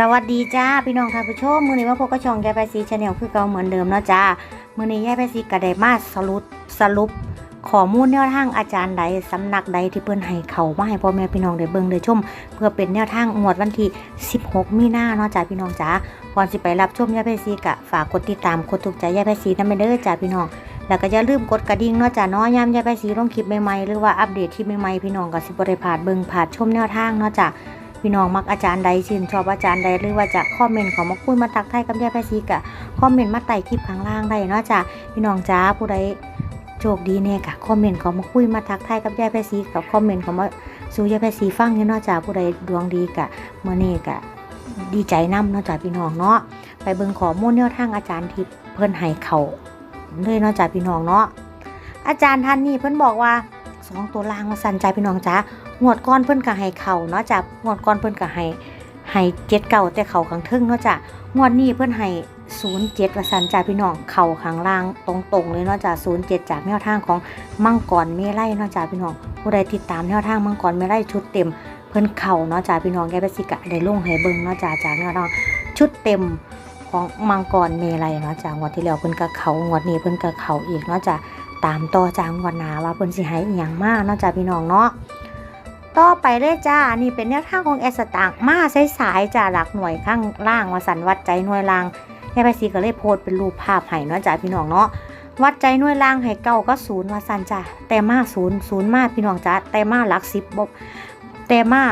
สวัสดีจ้าพี่น้องท่านผู้ชมมือนี้มาพบกับช่องยายไปซีชาแนลคือเก่าเหมือนเดิมเนาะจ้ามือนี้ยายไปซีก็ไดมาสรุปสรุปข้อมูลแนวทางอาจารย์ใดสำนักใดที่เพิ่นให้เขามาให้พ่อแม่พี่น้องได้เบิ่งได้ชม เพื่อเป็นแนวทางงวดวันที่ 16 มีนาเนาะจ้าพี่น้องจ้าก่อนสิไปรับชมยายไปซีก็ฝากกดติดตามกดถูกใจยายไปซีนำไปเด้อจ้าพี่น้องแล้วก็อย่าลืมกดกระดิ่งเนาะจ้าเนาะยามยายไปซีลงคลิปใหม่ๆหรือว่าอัปเดตคลิปใหม่ๆพี่น้องก็สิบ่ได้พลาดเบิ่งพลาดชมแนวทางเนาะจ้า พี่น้องมักอาจารย์ใดชื่นชอบอาจารย์ใดหรือว่าจะคอมเมนต์ของมาคุยมาตักไทายกับยายแพซีกะคอมเมนต์มาไต่คลิปข้างล่างได้เนาะจ้ะพี่น้องจ้าผู้ใดโชคดีเนี่ยกะคอมเมนต์ขามาคุยมาทักทายกับยายแพซีกับคอมเมนต์ขามาสู่ยายแพซีฟังเนี่ยเนาะจ้ะผู้ใดดวงดีกะเมื่อนี้กะดีใจนํเนาะจ้ะพี่น้องเนาะไปเบิ่งขอมูลแนวทางอาจารย์ที่เพิ่นให้เขาเลยเนาะจ้ะพี่น้องเนาะอาจารย์ท่านนี้เพิ่นบอกว่าสองตัวล่างมาสั่นใจพี่น้องจ้า งวดก้อนเพิ่นก็ให้เข่าเนาะจ้ะงวดก้อนเพิ่นก็ให้ให้เจ็ดเก่าแต่เข่าข้างทึ่งเนาะจ้ะงวดนี้เพิ่นให้ศูนย์เจ็ดว่าสันจ้ะพี่น้องเข่าข้างล่างตรงๆเลยเนาะจ้ะศูนย์เจ็ดจากแนวทางของมังกรเมไล่เนาะจ้ะพี่น้องผู้ใดติดตามแนวทางมังกรเมไล่ชุดเต็มเพิ่นเข่าเนาะจ้ะพี่น้องแกไปสิกะได้ลงให้เบิ่งเนาะจ้ะจากแนวทางชุดเต็มของมังกรเมไลเนาะจ้ะงวดที่แล้วเพิ่นก็เข่างวดนี้เพิ่นก็เข่าอีกเนาะจ้ะตามต่อจากงวดหนาว่าเพิ่นสิให้อีหยังมากเนาะจ้ะพี่น้องเนาะ ต่อไปเลยจ้า นี่เป็นแนวทางของแอสตางค์มาสายจ้าหลักหน่วยข้างล่างวาสันวัดใจหน่วยล่างยายไปซีก็เลยโพสเป็นรูปภาพให้เนาะจ้าพี่น้องเนาะวัดใจหน่วยล่างให้เก้าก็ศูนย์วาสันจ้าแต่มาศูนย์ศูนย์มาพี่น้องจ้าแต่มาหลักสิบบแต่มา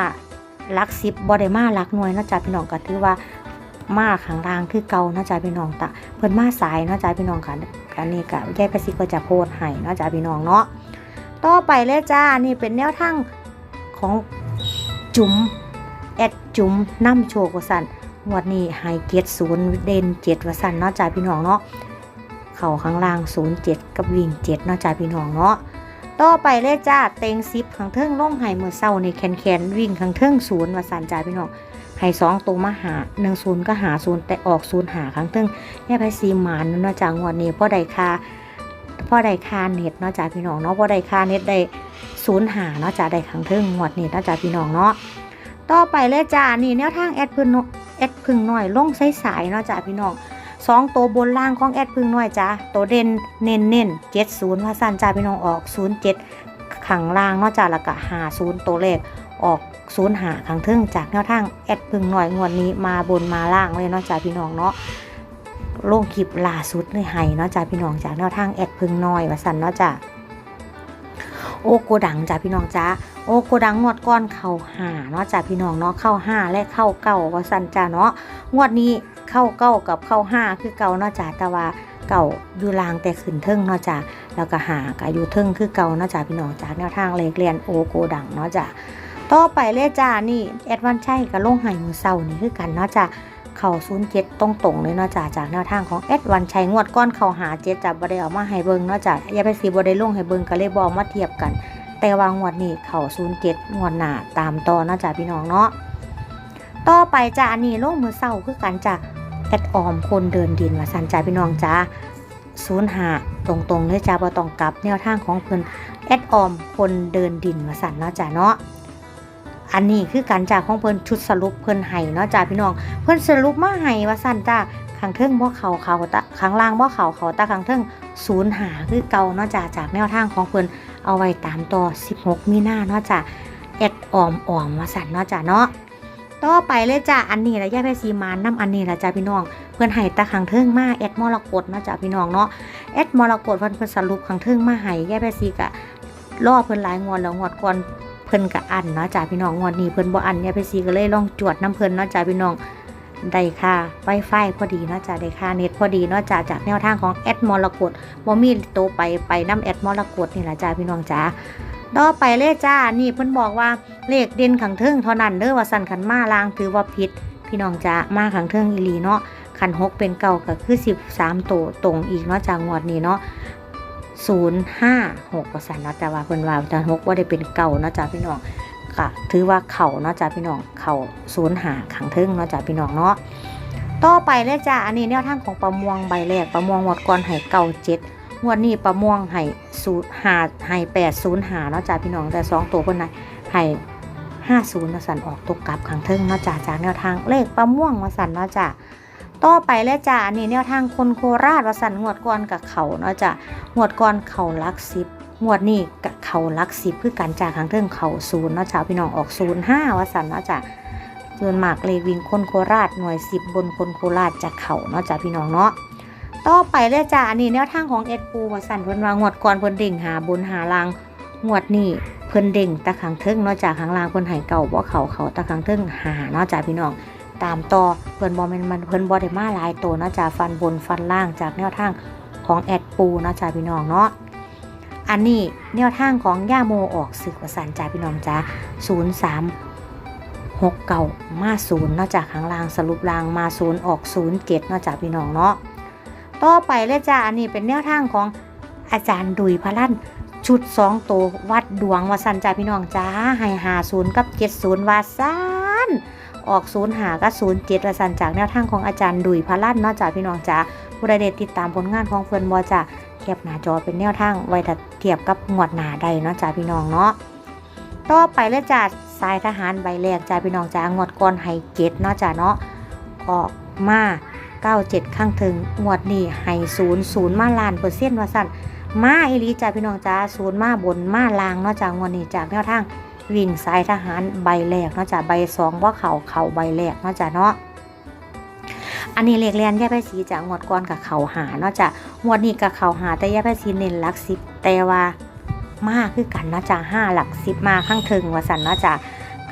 หลักสิบบ่ได้มาหลักหน่วยเนาะจ้าพี่น้องก็ถือว่ามาข้างล่างคือเก่าเนาะจ้าพี่น้องตะเพิ่นมาสายเนาะจ้าพี่น้องค่ะอันนี้ก็ยายไปซีก็จะโพสให้เนาะจ้าพี่น้องเนาะต่อไปเลยจ้านี่เป็นแนวทาง ของจุ๋มแอดจุ๋มน้ำโชกวสันงวดนี้ไฮเกียรศูนย์เด่นเจ็ดวสันเนาะจ่ายพี่น้องเนาะเข่าข้างล่างศูนย์เจ็ดกับวิ่งเจ็ดเนาะจ่ายพี่น้องเนาะต่อไปเลยจ้าเต็งซิปข้างเทิงล่องไห้เมื่อเศร้าในแคนแคนวิ่งข้างเทิงศูนย์วสันจ่ายพี่น้องไห้สองตัวมาหาหนึ่งศูนย์ก็หาศูนย์แต่ออกศูนย์หาข้างเทิงแย่ไปซีหมานเนาะจากงวดนี้พ่อใดคาพ่อใดคาเน็ตเนาะจ่ายพี่น้องเนาะพ่อใดคาเน็ตได้ ศูนย์หาเนาะจ้าได้ครั้งเทิงงวดนี้เนาะจ้าพี่น้องเนาะต่อไปเลยจ้านี่แนวทางแอดพึ่งแอดพึ่งหน่อยลงสายๆเนาะจ้าพี่น้องสองตัวบนล่างของแอดพึ่งหน่อยจ้าตัวเด่นเน้นเน้นเจ็ดศูนย์ว่าสั้นจ้าพี่น้องออกศูนย์เจ็ดขังล่างเนาะจ้าแล้วก็หาศูนย์ตัวเลขออกศูนย์หาครั้งเทิงจากแนวทางแอดพึ่งหน่อยงวดนี้มาบนมาล่างเลยเนาะจ้าพี่น้องเนาะลงคลิปล่าสุดเลยให้เนาะจ้าพี่น้องจากแนวทางแอดพึ่งหน่อยว่าสั้นเนาะจ้า โอโกดังจ้าพี่น้องจ้าโอโกดังงวดก้อนเข้าหาเนาะจ้าพี่น้องเนาะเข้าห้าและเข้าเก้าว่าสันจ้าเนาะงวดนี้เข้าเก้ากับเข้าห้าคือเก่าเนาะจ้าแต่ว่าเก่าอยู่ลางแต่ขึ้นเทิงเนาะจ้าแล้วก็หากับอยู่เทิงคือเก่าเนาะจ้าพี่น้องจ้าแนวทางเลขเรียนโอโกดังเนาะจ้าต่อไปเลยจ้านี่แอดวันใชัยกับลงไห้มือเศร้านี่คือกันเนาะจ้า เข่าศูนย์เจ็ดตรงๆเลยเนาะจ้าจากแนวทางของแอดวันชัยงวดก้อนเข่าหาเจ็ดจับบ่ได้เอามาให้เบิงเนาะจ้าอย่าไปสีบ่ได้ลงให้เบิงก็เลยบอกมาเทียบกัน แต่ว่างวดนี้เข่าศูนย์เจ็ดงวดหนาตามต่อเนาะจ้ะพี่น้องเนาะต่อไปจ้ะอันนี้ลงมือเศร้าคือกันจ้ะแอดออมคนเดินดินมาสันจ้ะพี่น้องจ้าศูนย์หาตรงๆเลยจ้าบ่ต้องกลับแนวทางของเพิ่นแอดออมคนเดินดินมาสันเนาะจ้ะเนาะ อันนี้คือการจากของเพิ่นชุดสรุปเพิ่นให้เนาะจ้าพี่น้อง เพิ่นสรุปมาให้ว่าสั่นจ้าข้างเทิงบ่เขาเขาตะข้างล่างบ่เขาเขาตะข้างเทิงศูนย์หาคือเก่าเนาะจ้าจากแนวทางของเพิ่นเอาไว้ตามต่อ 16 มีนาเนาะจ้ะแอดออมออมมาสั่นเนาะจ้ะเนาะต่อไปเลยจ้ะอันนี้ละย่าแพซีมานน้ำอันนี้ละจ้ะพี่น้อง เพื่อนให้ตาขังเทิงมาแอดมรกตเนาะจ้ะพี่น้องเนาะแอดมรกตเพิ่นเพิ่นสรุปขังเทิงมาให้ย่าแพซีกะล่อเพิ่นหลายงวดแล้วงวดก่อน พิ่นกะอันเนาะจ้ะพี่น้องงวดนี้เพิ่นบ่อันย่าแพซีก็เลยลองจวดน้ำเพิ่นเนาะจ้ะพี่น้องได้ค่าไวไฟพอดีเนาะจ้ะได้ค่าเน็ตพอดีเนาะจ้ะจากแนวทางของแอดมรกตบ่มีโตไปไปน้ำแอดมรกตนี่แหละจ้าพี่น้องจ้าต่อไปเลยจ้า นี่เพิ่นบอกว่าเลขเด่นขังเทิงเท่านั้นเด้อว่าสั่นขันมาลางถือว่าผิด พี่น้องจ้ามาขังเทิงอีหลีเนาะขันหกเป็นเก่าก็คือสิบสามโตตรงอีกเนาะจางวดนี้เนาะ ศูนย์ห้าหกว่าสั่นนะแต่ว่าเพิ่นว่าแต่หกว่าได้เป็นเก่านะจ้าพี่น้องก็ถือว่าเข่านะจ้าพี่น้องเข่าศูนย์หาขังเทิงนะจ้าพี่น้องเนาะต่อไปเลยจ้าอันนี้แนวทางของประมวงใบแรกประมวงหมดก่อนไห่เก่าเจ็ดงวดนี้ประมวงไห่ศูนย์หาไห่แปดศูนย์หาเนาะจ้าพี่น้องแต่สองตัวเพิ่นนะไห่ห้าศูนย์วสันออกตกกลับขังเทิงเนาะจ้าจากแนวทางเลขประม่วงวสันเนาะจ้า ต่อไปแล้วจ้าอันนี้แนวทางคนโคราชวสันงวดก่อนกับเขาเนาะจ้างวดก่อนเขาลักสิบงวดนี้กับเขาลักสิบคือกันจากขังเทิงเขาศูนย์เนาะจ้าพี่น้องออกศูนย์ห้าวสันเนาะจ้าส่วนหมากเลวิ่งคนโคราชหน่วยสิบบนคนโคราชจะเขาเนาะจ้าพี่น้องเนาะต่อไปเลยจ้าอันนี้แนวทางของเอ็ดปูวสันเพิ่นวางวดก่อนเพิ่นเด่งหาบนหาลางงวดนี้เพิ่นเด่งตะขังเทิงเนาะจาข้างล่างเพิ่นให้เก่าบ่เขาเขาตะขังเทิงหาเนาะจ้าพี่น้อง ตามต่อเพิ่นบ่แม่นมันเพิ่นบ่ได้มาหลายตัวเนาะจ้าฟันบนฟันล่างจากแนวทางของแอดปูเนาะจ้าพี่น้องเนาะอันนี้แนวทางของย่าโมออกสึกว่าสั่นจ้าพี่น้องจ้า03หกเก่ามาศูนย์นอกจากข้างล่างสรุปล่างมาศูนย์ออกศูนย์เจ็ดนอกจากพี่น้องเนาะต่อไปเลยจ้าอันนี้เป็นแนวทางของอาจารย์ดุยพระลั่นชุดสองตัววัดดวงวาสันจ้าพี่น้องจ้าให้หาศูนย์กับเจ็ดศูนย์วาสัน ออกศูนย์หากับศูนย์เจ็ดวาสันจากแนวทางของอาจารย์ดุยพระลั่นเนอกจากพี่น้องจ้าผู้ใดเดติดตามผลงานของเฟิร์นบอจ้าแคบหน้าจอเป็นแนวทางไว้ถ้าเทียบกับงวดหนาใดเนาะจ้าพี่น้องเนาะต่อไปเลยจ้าสายทหารใบแรกจ้าพี่น้องจ้างวดก่อนไฮเกตเนาะจ้าเนาะออกมา97 ข้างถึงงวดนี้ไฮศูนย์ศูนย์มาลานเปอร์เซ็นต์ว่าสั่นมาอีลีจ้าพี่น้องจ้าศูนย์มาบนมาลางเนาะจ้างวดนี้จากแนวทาง วิ่งสายทหารใบแรกเนาะจ้ะใบสองว่าเขาเขาใบแรกเนาะจ้ะเนาะอันนี้เลขแลนแย่ไปสีจากงวดก่อนกับเขาหาเนาะจ้างวดนี้กับเขาหาแต่แย่ไปสีเน้นหลักสิบแต่ว่ามากคือกันเนาะจ้ะห้าหลักสิบมาข้างถึงว่าสันเนาะจ้ะ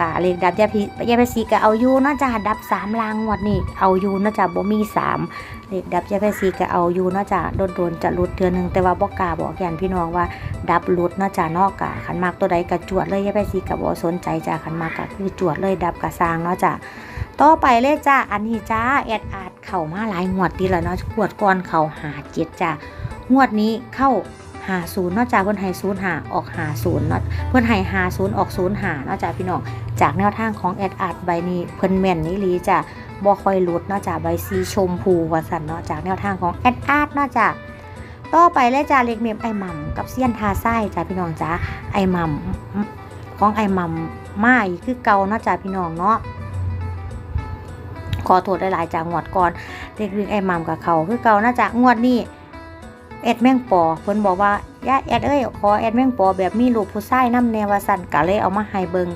กะเลขดับยาพียาพีสีกะเอาอยู่นาะจ้าดับสามลางงวดนี้เอาอยู่นาะจ้าบ่มีสามเลขดับยาพีสีกะเอาอยู่นาะจ้าโดนโดนจะลุดเทือหนึงแต่ว่าบ่กล้าบอกแกนพี่น้องว่า ดับลุดนาะจ้าเนอกกะขันมากตัวใดกะจวดเลยยาพีสีกะบ่สนใจจ้าขันมากกะคือจวดเลยดับกะสร้างเนาะจ้าต่อไปเลยจ้าอันนี้จ้าแอดอาดเข้ามาหลายงวดดีแล้วเนาะงวดก่อนเข้าหาเจ็ดจ้างวดนี้เข้า หาศูนย์นอกจากเพิ่อนให้ศูนย์หาออกหาศูนย์เนาะเพิ่อนให้หาศูนย์ออกศูนย์หานอกจากพี่น้องจากแนวทางของแอดอาร์ตใบนี้เพิ่นแม่นนี่ลีจะบ่ค่อยลุดนอกจากใบสีชมพูว่าซั่นเนาะจากแนวทางของแอดอาร์ตนอกจากต่อไปเลยจ้าเล็กเมมไอหม่ำกับเซียนทาไส้จ้าพี่น้องจ้าไอหม่ำของไอหม่ำมาอีกคือเกาเนาะจ้าพี่น้องเนาะขอโทษหลายๆจากงวดก่อนเล็กวิ่งไอหม่ำกับเขาคือเกาน่าจะงวดนี้ แอดแมงปอเพิ่นบอกว่าย่าแอดเอ้ยขอแอดแมงปอแบบมีรูปผู้ชายนำแนวสั่นก็เลยเอามาให้เบิง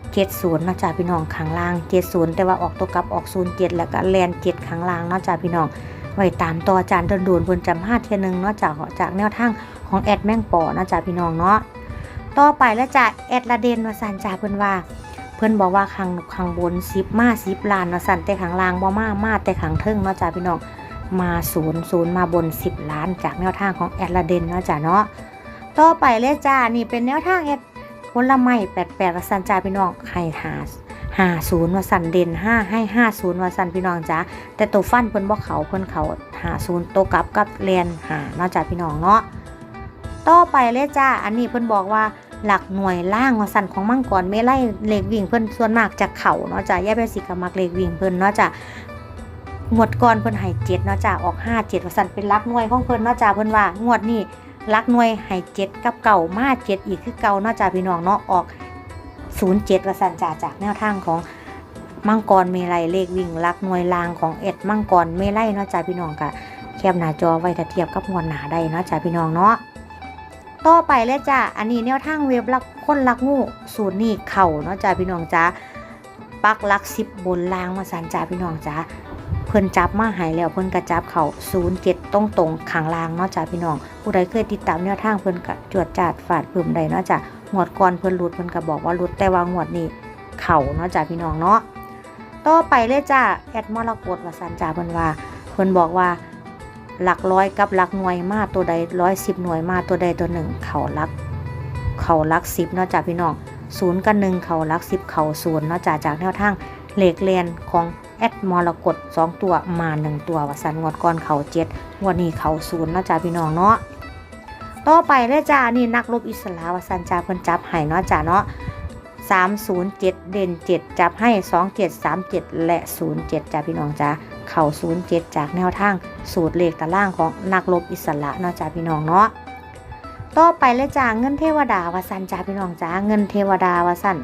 70เนาะจ้าพี่น้องข้างล่าง70แต่ว่าออกตัวกลับออก07แล้วก็แลน7ข้างล่างนะจ้าพี่น้องไว้ตามต่ออาจารย์โดนๆเพิ่นจำห้าเทื่อหนึงเนาะจากจากแนวทางของแอดแมงปอนะจ้าพี่น้องเนาะต่อไปแล้วจ้าแอดละเดนว่าสันจ้าเพิ่นว่า เพิ่นบอกว่าข้างข้างบน10มา10ล้านว่าสันแต่ข้างล่างบ่มามาแต่ข้างเทิงเนาะจ้าพี่น้อง มาศูนย์ศูนย์มาบน 10 ล้าน จากแนวทางของแอดลาเดนเนาะจ้ะเนาะต่อไปเลยจ้านี่เป็นแนวทางแอดผลไม้แปดแปดวสันจ้าพี่น้องให้หาหาศูนย์วสันเด่นห้าให้ห้าศูนย์วสันพี่น้องจ้าแต่ตัวฟันเพิ่นบ่เขาเพิ่นเขาหาศูนย์ตัวกลับกับเรียนหาเนาะจ้าพี่น้องเนาะต่อไปเลยจ้าอันนี้เพิ่นบอกว่าหลักหน่วยล่างวสันของมังกรเมไล่เลขวิ่งเพิ่นส่วนมากจะเข่าเนาะจ้าแย่ไปสิกบมักเลขวิ่งเพิ่นเนาะจ้า งวดก่อนเพิ่นให้เจ็ดเนาะจ้าออกห้าเจ็ดว่าสั่นเป็นรักหน่วยของเพิ่นเนาะจ้าเพิ่นว่างวดนี้รักหน่วยให้เจ็ดกับเก่ามาเจ็ดอีกคือเก่าเนาะจ้าพี่น้องเนาะออกศูนย์เจ็ดว่าสั่นจ้าจากแนวทางของมังกรเมลัยเลขวิ่งรักหน่วยลางของเอ็ดมังกรเมลัยเนาะจ้าพี่น้องกะแคบหน้าจอไว้ถ้าเทียบกับงวดหนาได้เนาะจ้าพี่น้องเนาะต่อไปเลยจ้าอันนี้แนวทางเว็บรักคนรักงูสูตรนี้เข่าเนาะจ้าพี่น้องจ้าปักลักสิบบนลางมาสันจ้าพี่น้องจ้า เพิ่นจับมาหายแล้วเพิ่นกระจับเขา07ตรงตรงข้างลางเนาะจ้าพี่น้องผู้ใดเคยติดตามแนวทางเพิ่นก็จวดจาดฝาดพึ่มใดเนาะจ้ะงวดก่อนเพิ่นหลุดเพิ่นก็บอกว่าหลุดแต่ว่างวดนี้เข่าเนาะจ้าพี่น้องเนาะต่อไปเลยจ้าแอดมรกตว่าสันจ้าเพิ่นว่าเพิ่นบอกว่าหลักร้อยกับหลักหน่วยมาตัวใดร้อยสิบหน่วยมาตัวใดตัวหนึ่ง เขาหลัก เขาหลักสิบเนาะจ้าพี่น้องศูนย์กับหนึ่งเขาหลักสิบเขาศูนย์เนาะจ้าจากแนวทางเหล็กเลียนของ แอดมรกต2ตัวมา 1 ตัววสันงวดก่อนเขาเจ็ดงวดนี้เขาศูนย์นะจ้าพี่น้องเนาะต่อไปเลยจ้านี่นักรบอิสลามวสันจ้าเพิ่นจับให้เนาะจ้าเนาะ307 เด่น 7 จับให้ 2737 และ 07 จ้าพี่น้องจ้าเข่า07 จากแนวทางสูตรเลขตารางของนักรบอิสระเนาะจ้าพี่น้องเนาะต่อไปเลยจ้าเงินเทวดาวสันจ้าพี่น้องจ้าเงินเทวดาวสัน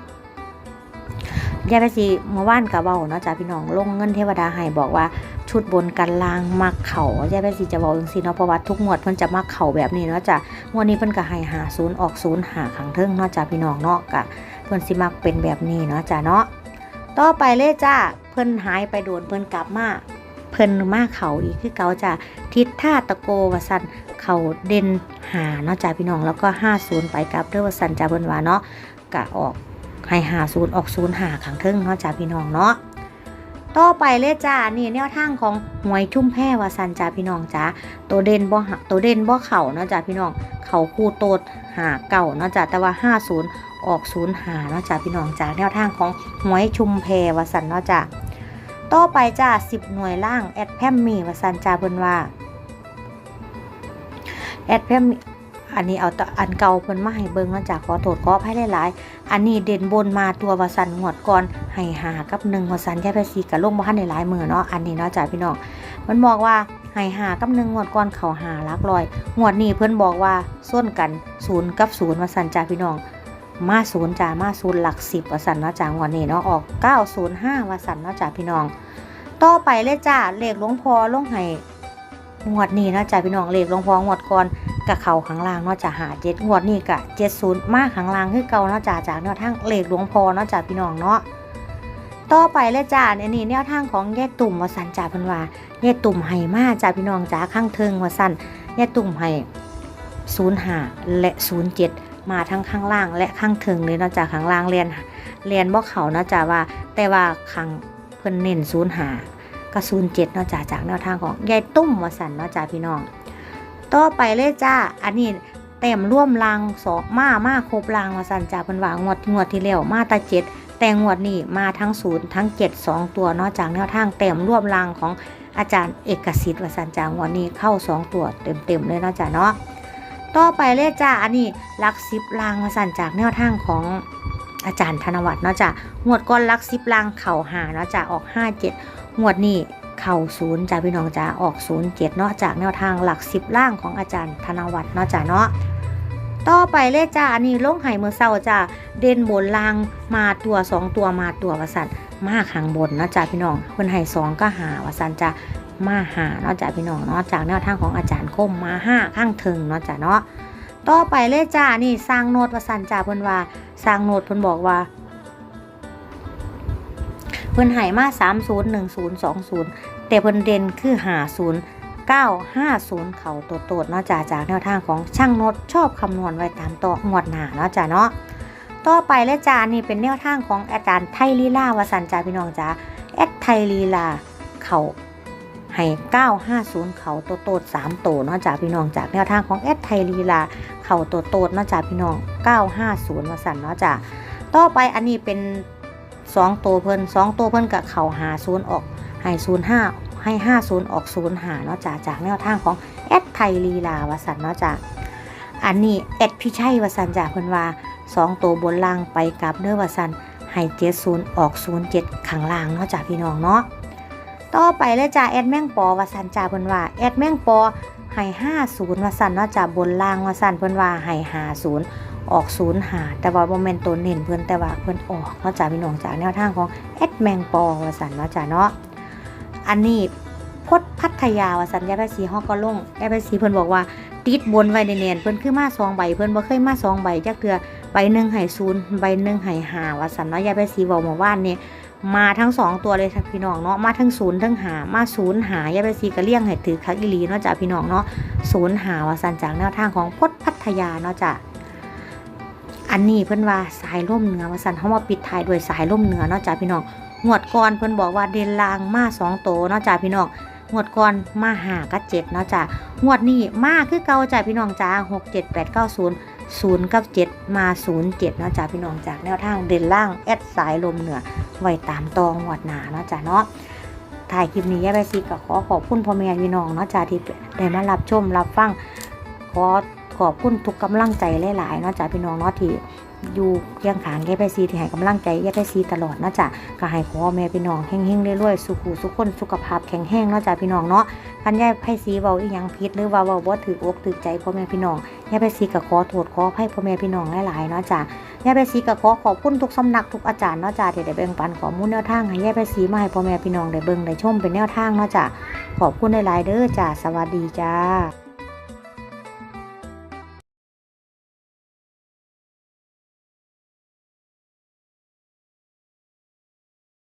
ยายไปสิเมื่อวานกะเว้าเนาะจ้าพี่น้องลงเงินเทวดาให้บอกว่าชุดบนกันลางมักเขายายไปสิจะเว้าจังซี่เนาะเพราะว่าทุกงวดเพิ่นจะมักเขาแบบนี้เนาะจ้างวดนี้เพิ่นก็ให้หาศูนย์ออกศูนย์หาขังเทิงเนาะจ้าพี่น้องเนาะกะเพิ่นสิมักเป็นแบบนี้เนาะจ้าเนาะต่อไปเลยจ้าเพิ่นหายไปโดนเพิ่นกลับมาเพิ่นมาเขาอีกคือเกาจ้าทิศท่าตะโกว่าซั่นเขาเด่นหาเนาะจ้าพี่น้องแล้วก็ 50 ไปกลับเด้อว่าซั่นจ้าเพิ่นว่าเนาะกะออก ให้หาศูนย์ออกศูนย์หาขังเทิงเนาะจ้าพี่น้องเนาะต่อไปเลยจ้านี่แนวทางของหวยชุ่มแพร่วาสันจ้าพี่น้องจ้าตัวเด่นบ่หะตัวเด่นบ่เข่าเนาะจ้าพี่น้องเข่าคู่โตดหาเก่าเนาะจ้าแต่ว่า 50 ออกศูนย์หาเนาะจ้าพี่น้องจ้าแนวทางของหวยชุมแพรวาสันเนาะจ้าต่อไปจ้า10 หน่วยล่างแอดแพมมีวาสันจ้าเพิ่นว่าแอดแพมมี อันนี้เอาต่อันเก่าเพิ่นมาให้เบิ่งเนาะจ้าขอโทษขออภัยหลายๆ อันนี้เด่นบนมาตัววสันงวดก่อนให้หากับหนึ่งวสันแค่ไปสีกับลงบ้านในหลายมือเนาะอันนี้เนาะจ้าพี่น้องมันบอกว่าให้หากับหนึ่งงวดก่อนเขาหาลักลอย งวดนี้เพิ่นบอกว่าส้นกันศูนย์กับศูนย์วสันจ้าพี่น้องมาศูนย์จ้ามาศูนย์หลักสิบวสันเนาะจ้างวดนี้เนาะออกเก้าศูนย์ห้าวสันเนาะจ้าพี่น้องต่อไปเลยจ้าเลขหลวงพอลงให้งวดนี้เนาะจ้าพี่น้องเลขหลวงพองวดก่อน กะเขาข้างล่างเนาะจะหาเจ็ดงวดนี่กะเจ็ดศูนย์มากข้างล่างคือเก่าเนาะจ่าจากแนวทางเหล็กหลวงพอเนาะจ่าพี่น้องเนาะต่อไปเลยจ้าอันนี้แนวทางของแย่ตุ่มวสันจ่าพันวาแย่ตุ่มไห้มาจ่าพี่น้องจ่าข้างเทิงวสันแย่ตุ่มไห้ศูนย์หาและศูนย์เจ็ดมาทั้งข้างล่างและข้างเทิงเลยเนาะจ่าข้างล่างเรียนเรียนบ่เขาเนาะจ่าว่า แต่ว่าข้างเพิ่นเน้นศูนย์หาก็ศูนย์เจ็ดเนาะจ่าจากแนวทางของแยายตุ่มวสันเนาะจ่าพี่น้อง ต่อไปเลยจ้า อันนี้เต็มร่วมรางสองมามาครบรางมาสันจ่าเพิ่นว่างวดงวดที่แล้วมาตาเจ็ดแต่งวดนี้มาทั้งศูนย์ทั้งเจ็ดสองตัวนอกจากแนวทางเต็มร่วมรางของอาจารย์เอกสิทธิ์วสันจางวดนี้เข้าสองตัวเต็มๆเลยนะจ้าเนาะต่อไปเลยจ้าอันนี้ลักซิบรางวสันจากแนวทางของอาจารย์ธนวัฒน์เนาะจ้างวดก้อนลักซิบรางเข่าหาเนาะจ้าออกห้าเจ็ดงวดนี้ เข่าศูนย์จ้าพี่น้องจ้าออกศูนย์เจ็ดเนาะจากแนวทางหลักสิบล่างของอาจารย์ธนวัฒน์เนาะจ้าเนาะต่อไปเลยจ้าอันนี้ลงไห้มือเศร้าจ้าเด่นบนล่างมาตัวสองตัวมาตัววสันมาข้างบนเนาะจ้าพี่น้องเพิ่นให้สองก็หาวสันจ้ามาหาเนาะจ้าพี่น้องเนาะจากแนวทางของอาจารย์คมมาห้าข้างเทิงเนาะจ้าเนาะต่อไปเลยจ้านี่สร้างโนดวสันจ้าเพิ่นว่าสร้างโนดเพิ่นบอกว่า เพิ่นให้มา301020 แต่เพิ่นเด่นคือหาศูนย์เก้าห้าศูนย์เขาตัวโตดเนาะจ้าจากแนวทางของช่างนดชอบคำนวณไว้ตามต่องวดหนาเนาะจ้าเนาะต่อไปและจานี่เป็นแนวทางของอาจารย์ไทยลีลาวสันจ้าพี่น้องจ้าแอดไทยลีลาเขาให้เก้าห้าศูนย์เขาตัวโตดสามโตเนาะจ้าพี่น้องจากแนวทางของแอดไทยลีลาเขาตัวโตดเนาะจ้าพี่น้องเก้าห้าศูนย์วสันเนาะจ้าต่อไปอันนี้เป็น สองตัวเพิ่นสองตัวเพิ่นกับเข่าหาศูนย์ออกให้ศูนย์ห้าให้50ออก0หาเนาะจ้าจากแนวทางของแอดไทยลีลาวสันเนาะจ้าอันนี้แอดพิชัยวสันจ้าเพิ่นว่า2ตัวบนล่างไปกับเด้อวสันให้70ออก07ข้างล่างเนาะจ้าพี่น้องเนาะต่อไปเลยจ้าแอดแมงปอวสันจ้าเพิ่นว่าแอดแมงปอให้50วสันเนาะจ้าบนล่างวสันเพิ่นว่าให้50 ออก0หาแต่ว่าบ่แม่นตัวเน้นเพิ่นแต่ว่าเพิ่นออกเนาะจ้าพี่น้องจากแนวทางของแอดแมงปอวสันเนาะจ้าเนาะอันนี้พดพัทยาวสัญญาภาษีฮอกก็ลงยาภาษีเพิ่นบอกว่าติดบนไว้แน่นเพิ่นคือมาสองใบเพิ่นบ่เคยมาสองใบจักเทื่อใบหนึ่งให้ศูนย์ใบหนึ่งให้ห้าว่าสันเนาะยาภาษีบอกเมื่อวานนี่มาทั้งสองตัวเลยค่ะพี่น้องเนาะมาทั้งศูนย์ทั้งหามาศูนย์หายาภาษีก็เลี่ยงให้ถือคักอีลีเนาะจ้ะพี่น้องเนาะศูนย์หาวสันจากแนวทางของพดพัทยาเนาะจ้ะ อันนี้เพิ่นว่าสายล่มเหนือว่าสันเฮามาปิดท้ายด้วยสายล่มเหนือเนาะจ้ะพี่น้องงวดก่อนเพิ่นบอกว่าเด่นลางมาสองโตเนาะจ้าพี่น้องงวดก่อนมาหากับเจ็ดเนาะจ้างวดนี้มาคือเก่าจ้าพี่น้องจ้าหกเจ็ดแปดเก้าศูนย์ศูนย์กับเจ็ดมาศูนย์เจ็ดเนาะจ้าพี่น้องจากแนวทางเด่นล่างแอดสายลมเหนือไว้ตามตองวดหนาเนาะจ้าเนาะถ่ายคลิปนี้ย่าไปซีก็ขอขอบคุณพ่อแม่พี่น้องเนาะจ้าที่ได้มารับชมรับฟังขอ ขอบคุณทุกกำลังใจหลายๆเนาะจ้ะพี่น้องเนาะที่อยู่เคียงขางยายไพซีที่ให้กำลังใจแยายไพซีตลอดนะจ้ะก็ให้พ่อแม่พี่น้องแห้งๆรวยๆสุขุสุขคนสุขภาพแข็งแรงนะจ้ะพี่น้องเนาะคันยายไพซีเว้าอีหยังผิดหรือว่าเว้าบ่ถืออกถือใจพ่อแม่พี่น้องแยายไพซีก็ขอโทษขออภัยพ่อแม่พี่น้องหลายๆเนาะจ้ะแยายไพซีก็ขอขอบคุณทุกสำนักทุกอาจารย์เนาะจ้ะที่ได้แบ่งปันข้อมูลแนวทางให้แยายไพซีมาให้พ่อแม่พี่น้องได้เบิ่งได้ชมเป็นแนวทางเนาะจ้ะขอบคุณหลายๆเด้อจ้ะสวัสดีจ้า